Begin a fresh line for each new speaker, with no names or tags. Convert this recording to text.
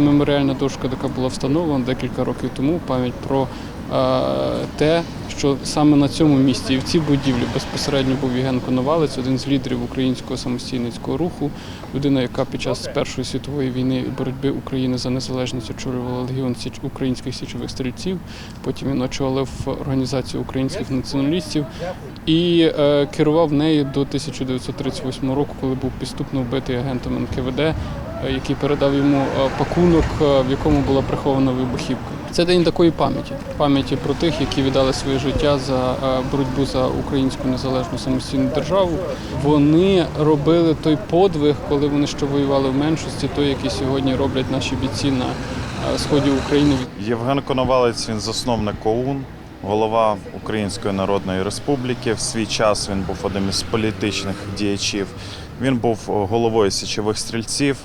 меморіальна дошка, яка була встановлена декілька років тому, пам'ять про е, те, що саме на цьому місці і в цій будівлі безпосередньо був Євген Коновалець, один з лідерів українського самостійницького руху, людина, яка під час Першої світової війни і боротьби України за незалежність очолювала легіон Січ українських січових стрільців. Потім він очолив організацію українських націоналістів і е, керував нею до 1938 року, коли був підступно вбитий агентом НКВД, який передав йому е, пакунок, е, в якому була прихована вибухівка. Це день такої пам'яті, пам'яті про тих, які віддали своє життя за е, боротьбу за українську незалежну самостійну державу. Вони робили той подвиг, коли вони ще воювали в меншості, той, який сьогодні роблять наші бійці на е, сході України.
Євген Коновалець він засновник ОУН, голова Української Народної Республіки. В свій час він був одним із політичних діячів. Він був головою січових стрільців.